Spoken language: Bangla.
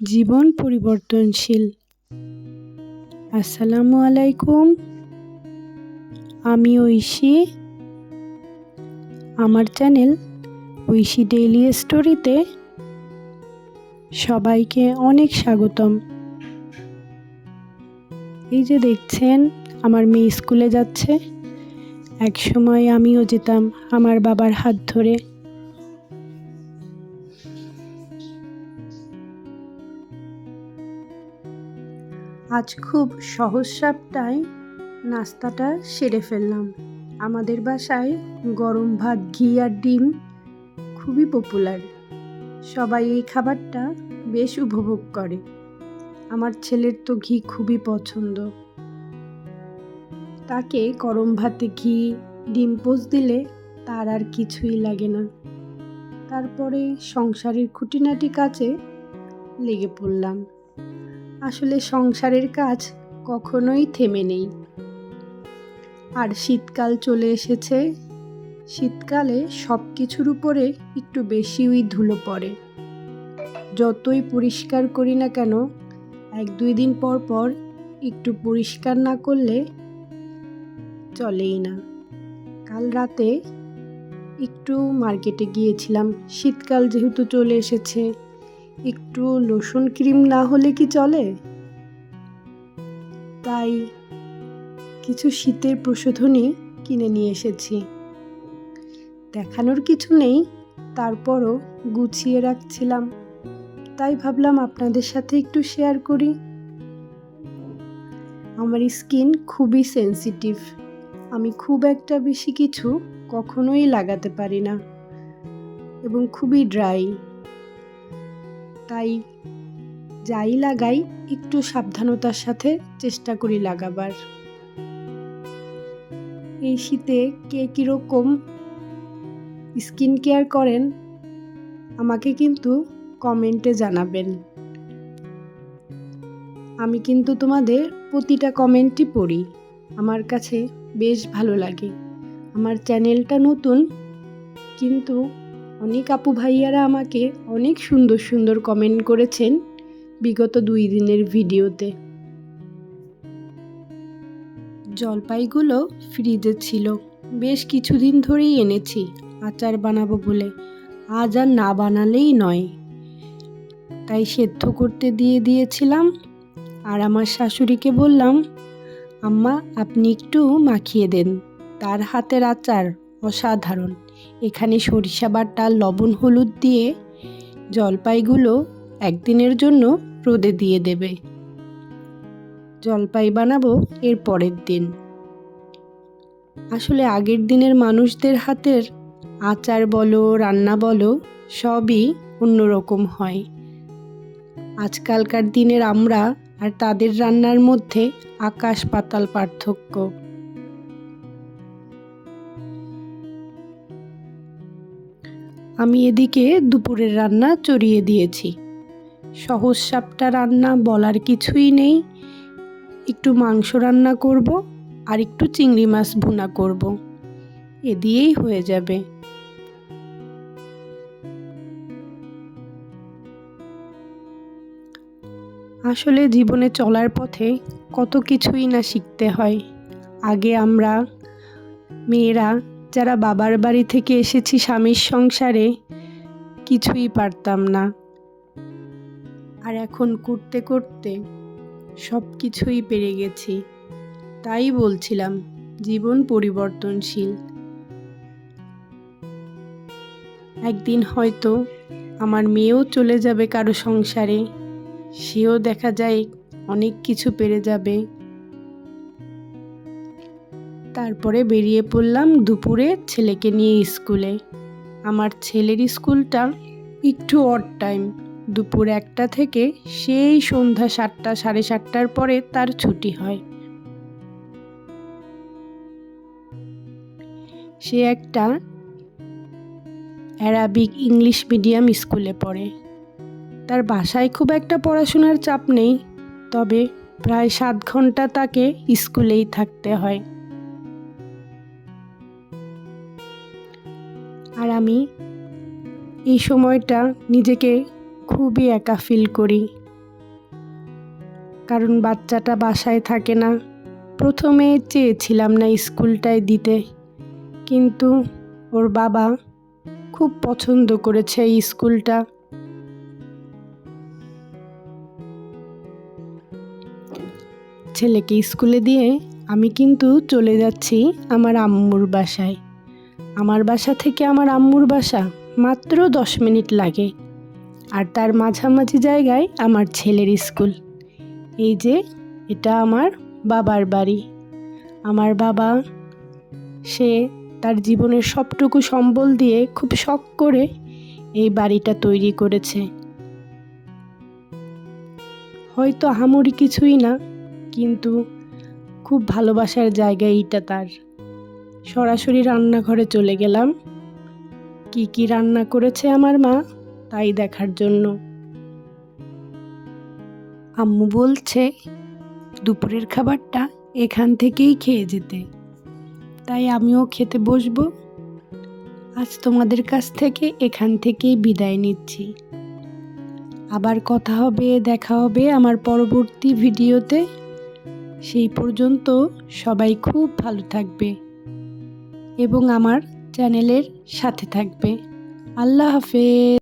জীবন পরিবর্তনশীল। আসসালামু আলাইকুম। আমি ঐশী। আমার চ্যানেল ঐশী ডেইলি স্টোরিতে সবাইকে অনেক স্বাগতম। এই যে দেখছেন, আমার মেয়ে স্কুলে যাচ্ছে। এক সময় আমিও যেতাম আমার বাবার হাত ধরে। আজ খুব সহজ সাপটায় নাস্তাটা সেরে ফেললাম। আমাদের বাসায় গরম ভাত, ঘি আর ডিম খুবই পপুলার সবাই এই খাবারটা বেশ উপভোগ করে। আমার ছেলের তো ঘি খুবই পছন্দ। তাকে গরম ভাতে ঘি, ডিম পোচ দিলে তার আর কিছুই লাগে না। তারপরে সংসারের খুঁটিনাটি কাজে লেগে পড়লাম। আসলে সংসারের কাজ কখনোই থেমে নেই। আর শীতকাল চলে এসেছে। শীতকালে সব কিছুর উপরে একটু বেশিই ধুলো পড়ে। যতই পরিষ্কার করি না কেন, এক দুই দিন পর পর একটু পরিষ্কার না করলে চলেই না। কাল রাতে একটু মার্কেটে গিয়েছিলাম। শীতকাল যেহেতু চলে এসেছে একটু লোশন ক্রিম না হলে কি চলে? তাই কিছু শীতের প্রশোধনী কিনে নিয়ে এসেছি। দেখানোর কিছু নেই, তারপরও গুছিয়ে রাখছিলাম। তাই ভাবলাম আপনাদের সাথে একটু শেয়ার করি। আমার স্কিন খুবই সেন্সিটিভ আমি খুব একটা বেশি কিছু কখনোই লাগাতে পারি না। এবং খুবই ড্রাই তাই যাই লাগাই, একটু সাবধানতার সাথে চেষ্টা করি লাগাবার। এই শীতে কে কীরকম স্কিন কেয়ার করেন, আমাকে কিন্তু কমেন্টে জানাবেন। আমি কিন্তু তোমাদের প্রতিটা কমেন্টই পড়ি, আমার কাছে বেশ ভালো লাগে। আমার চ্যানেলটা নতুন, কিন্তু অনেক আপু ভাইয়ারা আমাকে অনেক সুন্দর সুন্দর কমেন্ট করেছেন বিগত দুই দিনের ভিডিওতে। জলপাইগুলো ফ্রিজে ছিল। বেশ কিছুদিন ধরেই এনেছি, আচার বানাবো বলে। আজ আর না বানালেই নয়। তাই সেদ্ধ করতে দিয়ে দিয়েছিলাম। আর আমার শাশুড়িকে বললাম, আম্মা, আপনি একটু মাখিয়ে দেন। তার হাতের আচার অসাধারণ। এখানে সরিষা বাটা, লবণ, হলুদ দিয়ে জলপাইগুলো একদিনের জন্য রোদে দিয়ে দেবে। জলপাই বানাবো এর পরের দিন। আসলে আগের দিনের মানুষদের হাতের আচার বলো, রান্না বলো, সবই অন্যরকম হয়। আজকালকার দিনের আমরা আর তাদের রান্নার মধ্যে আকাশ পাতাল পার্থক্য। আমি এদিকে দুপুরের রান্না চড়িয়ে দিয়েছি। সহজ সাপটা রান্না বলার কিছুই নেই। একটু মাংস রান্না করব আর একটু চিংড়ি মাছ ভুনা করব। এ দিয়েই হয়ে যাবে। আসলে জীবনে চলার পথে কত কিছুই না শিখতে হয়। আগে আমরা মেয়েরা যারা বাবার বাড়ি থেকে এসেছি স্বামীর সংসারে, কিছুই পারতাম না। আর এখন করতে করতে সব কিছুই পেরে গেছি। তাই বলছিলাম, জীবন পরিবর্তনশীল। একদিন হয়তো আমার মেয়েও চলে যাবে কারও সংসারে, সেও দেখা যায় অনেক কিছু পেরে যাবে। তারপরে বেরিয়ে পড়লাম দুপুরে ছেলেকে নিয়ে স্কুলে। আমার ছেলের স্কুলটা একটু অড টাইম দুপুর একটা থেকে সেই সন্ধ্যা সাতটা, সাড়ে সাতটার পরে তার ছুটি হয়। সে একটা অ্যারাবিক ইংলিশ মিডিয়াম স্কুলে পড়ে। তার বাসায় খুব একটা পড়াশোনার চাপ নেই, তবে প্রায় সাত ঘণ্টা তাকে স্কুলেই থাকতে হয়। আর আমি এই সময়টা নিজেকে খুবই একা ফিল করি। কারণ বাচ্চাটা বাসায় থাকে না। প্রথমে চেয়েছিলাম না স্কুলটায় দিতে। কিন্তু ওর বাবা খুব পছন্দ করেছে এই স্কুলটা। ছেলেকে স্কুলে দিয়ে আমি কিন্তু চলে যাচ্ছি আমার আম্মুর বাসায়। আমার বাসা থেকে আমার আম্মুর বাসা মাত্র দশ মিনিট লাগে। আর তার মাঝামাঝি জায়গায় আমার ছেলের স্কুল। এই যে, এটা আমার বাবার বাড়ি। আমার বাবা, সে তার জীবনের সবটুকু সম্বল দিয়ে খুব শখ করে এই বাড়িটা তৈরি করেছে। হয়তো হামুরি কিছুই না, কিন্তু খুব ভালোবাসার জায়গা এইটা তার। সরাসরি রান্নাঘরে চলে গেলাম। কি কি রান্না করেছে আমার মা, তাই দেখার জন্য। আম্মু বলছে, দুপুরের খাবারটা এখান থেকেই খেয়ে যেতে। তাই আমিও খেতে বসবো। আজ তোমাদের কাছ থেকে এখান থেকেই বিদায় নিচ্ছি। আবার কথা হবে, দেখা হবে আমার পরবর্তী ভিডিওতে। সেই পর্যন্ত সবাই খুব ভালো থাকবে। এবং আমার চ্যানেলের সাথে থাকবে। আল্লাহ হাফেজ।